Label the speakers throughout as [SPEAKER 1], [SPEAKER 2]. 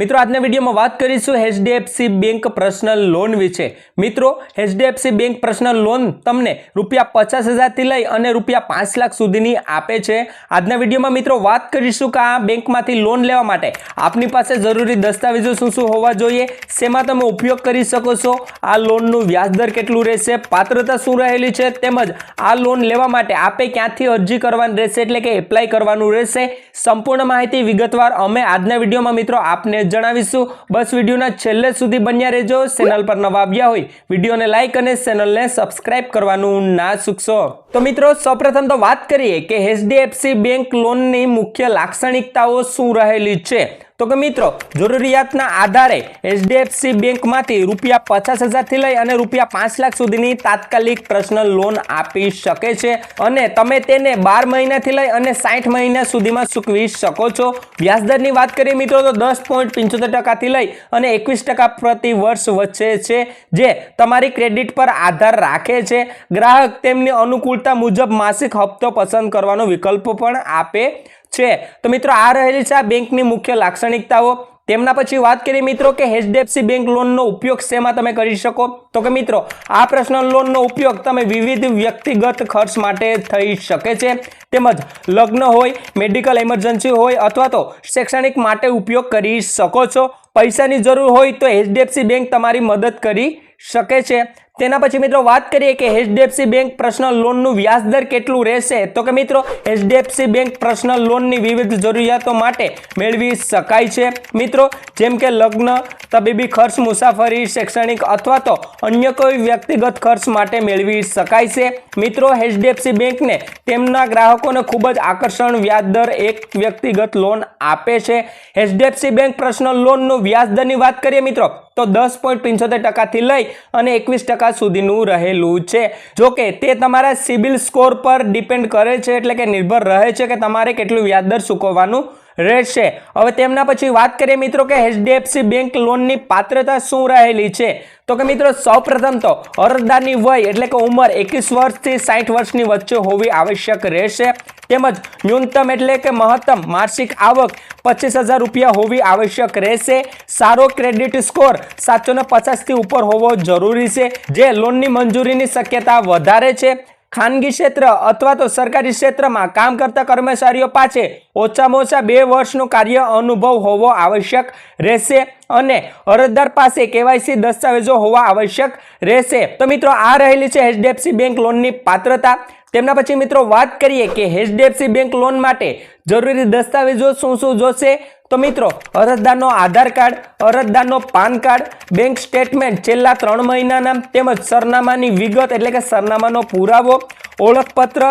[SPEAKER 1] મિત્રો, આજના વિડીયોમાં વાત કરીશું એચડીએફસી બેંક પર્સનલ લોન વિશે. મિત્રો એચડીએફસી બેંક પર્સનલ લોન તમને રૂપિયા પચાસ હજારથી લઈ અને રૂપિયા પાંચ લાખ સુધીની આપે છે. આજના વિડીયોમાં મિત્રો વાત કરીશું કે આ બેંકમાંથી લોન લેવા માટે આપની પાસે જરૂરી દસ્તાવેજો શું શું હોવા જોઈએ, શેમાં તમે ઉપયોગ કરી શકો છો, આ લોનનું વ્યાજદર કેટલું રહેશે, પાત્રતા શું રહેલી છે, તેમજ આ લોન લેવા માટે આપે ક્યાંથી અરજી કરવાની રહેશે, એટલે કે એપ્લાય કરવાનું રહેશે. સંપૂર્ણ માહિતી વિગતવાર અમે આજના વિડીયોમાં મિત્રો આપને જણાવીશું. બસ વિડીયોના છેલ્લે સુધી બન્યા રહેજો. ચેનલ પર નવા આવ્યા હોય, વિડીયોને લાઇક અને ચેનલને સબસ્ક્રાઇબ કરવાનું ના ચૂકશો તો મિત્રો, સૌપ્રથમ તો વાત કરીએ કે એચડીએફસી બેંક લોનની મુખ્ય લાક્ષણિકતાઓ શું રહેલી છે? તો કે મિત્રો, જરૂરિયાતના આધારે એચડીએફસી બેંકમાંથી રૂપિયા પચાસ હજારથી લઈ અને રૂપિયા પાંચ લાખ સુધીની તાત્કાલિક પર્સનલ લોન આપી શકે છે અને તમે તેને બાર મહિનાથી લઈ અને સાઠ મહિના સુધીમાં ચૂકવી શકો છો. વ્યાજદરની વાત કરીએ મિત્રો, તો દસ પોઈન્ટ પંચોતેર ટકાથી લઈ અને એકવીસ ટકા પ્રતિ વર્ષ વચ્ચે છે, જે તમારી ક્રેડિટ પર આધાર રાખે છે. ગ્રાહક તેમની અનુકૂળતા મુજબ માસિક હપ્તો પસંદ કરવાનો વિકલ્પ પણ આપે છે. તો મિત્રો, આ રહેલી છે આ બેંકની મુખ્ય લાક્ષણિકતાઓ. તેમના પછી વાત કરીએ મિત્રો કે એચડીએફસી બેંક લોનનો ઉપયોગ શેમાં તમે કરી શકો? તો કે મિત્રો, આ પર્સનલ લોનનો ઉપયોગ તમે વિવિધ વ્યક્તિગત ખર્ચ માટે થઈ શકે છે. તેમજ લગ્ન હોય મેડિકલ ઇમરજન્સી હોય અથવા તો શૈક્ષણિક માટે ઉપયોગ કરી શકો છો. પૈસાની જરૂર હોય તો એચડીએફસી બેંક તમારી મદદ કરી શકે છે. તેના પછી મિત્રો વાત કરીએ કે એચડીએફસી બેંક પર્સનલ લોનનું વ્યાજદર કેટલું રહેશે? તો કે મિત્રો એચડીએફસી બેંક પર્સનલ લોનની વિવિધ જરૂરિયાતો માટે મેળવી શકાય છે. મિત્રો, જેમ કે લગ્ન, તબીબી ખર્ચ, મુસાફરી, શૈક્ષણિક અથવા તો અન્ય કોઈ વ્યક્તિગત ખર્ચ માટે મેળવી શકાય છે. મિત્રો એચડીએફસી બેંકને તેમના ગ્રાહકોને ખૂબ જ આકર્ષણ વ્યાજદર એક વ્યક્તિગત લોન આપે છે. એચડીએફસી બેંક પર્સનલ લોનનું વ્યાજદરની વાત કરીએ મિત્રો, તો દસ પોઈન્ટ પંચોતેર ટકાથી લઈ અને એકવીસ ટકા સુધીનું રહેલું છે. જો કે તે તમારા સિબિલ સ્કોર પર ડિપેન્ડ કરે છે એટલે કે નિર્ભર રહે છે કે તમારે કેટલું વ્યાજદર ચૂકવવાનું રહેશે. હવે તેમના પછી વાત કરીએ મિત્રો કે એચડીએફસી બેંક લોનની પાત્રતા શું રહેલી છે. તો કે મિત્રો સૌપ્રથમ તો અરજદારની વય એટલે કે ઉંમર એકવીસ વર્ષથી સાઠ વર્ષની વચ્ચે હોવી આવશ્યક રહેશે. તેમજ ન્યૂનતમ એટલે કે મહત્તમ માસિક આવક પચીસ હજાર રૂપિયા હોવી આવશ્યક રહેશે. સારો ક્રેડિટ સ્કોર સાતસો ને પચાસથી ઉપર હોવો જરૂરી છે, જે લોનની મંજૂરીની શક્યતા વધારે છે. ખાનગી ક્ષેત્ર અથવા તો સરકારી ક્ષેત્રમાં કામ કરતા કર્મચારીઓ પાસે ઓછામાં ઓછા બે વર્ષનો કાર્ય અનુભવ હોવો આવશ્યક રહેશે અને અરજદાર પાસે કેવાયસી દસ્તાવેજો હોવા આવશ્યક રહેશે. તો મિત્રો, આ રહેલી છે એચડીએફસી બેંક લોનની પાત્રતા. તેમના પછી મિત્રો વાત કરીએ કે એચડીએફસી બેંક લોન માટે જરૂરી દસ્તાવેજો શું શું જોશે? તો મિત્રો, અરજદારનો આધાર કાર્ડ, અરજદારનો પાન કાર્ડ બેંક સ્ટેટમેન્ટ છેલ્લા ત્રણ મહિનાના તેમજ સરનામાની વિગત એટલે કે સરનામાનો પુરાવો, ઓળખપત્ર,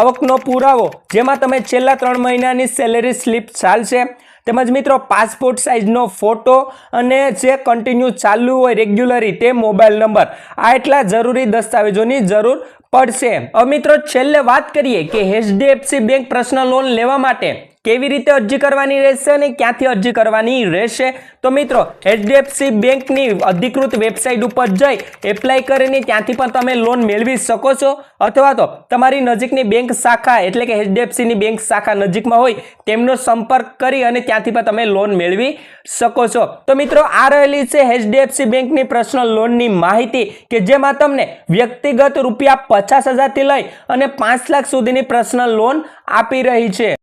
[SPEAKER 1] આવકનો પુરાવો, જેમાં તમે છેલ્લા ત્રણ મહિનાની સેલેરી સ્લિપ ચાલશે. તેમજ મિત્રો પાસપોર્ટ સાઇઝનો ફોટો અને જે કન્ટિન્યુ ચાલુ હોય રેગ્યુલરી તે મોબાઈલ નંબર આ એટલા જરૂરી દસ્તાવેજોની જરૂર પડશે. હવે મિત્રો, છેલ્લે વાત કરીએ કે એચડીએફસી બેંક પર્સનલ લોન લેવા માટે. કેવી રીતે અરજી કરવાની રહેશે અને ક્યાંથી અરજી કરવાની રહેશે? તો મિત્રો એચડીએફસી બેંકની અધિકૃત વેબસાઇટ ઉપર જઈ એપ્લાય કરીને ત્યાંથી પણ તમે લોન મેળવી શકો છો. અથવા તો તમારી નજીકની બેંક શાખા, એટલે કે એચડીએફસીની બેંક શાખા નજીકમાં હોય, તેમનો સંપર્ક કરી અને ત્યાંથી પણ તમે લોન મેળવી શકો છો. તો મિત્રો, આ રહેલી છે એચડીએફસી બેંકની પર્સનલ લોનની માહિતી, કે જેમાં તમને વ્યક્તિગત રૂપિયા પચાસ હજારથી લઈ અને પાંચ લાખ સુધીની પર્સનલ લોન આપી રહી છે.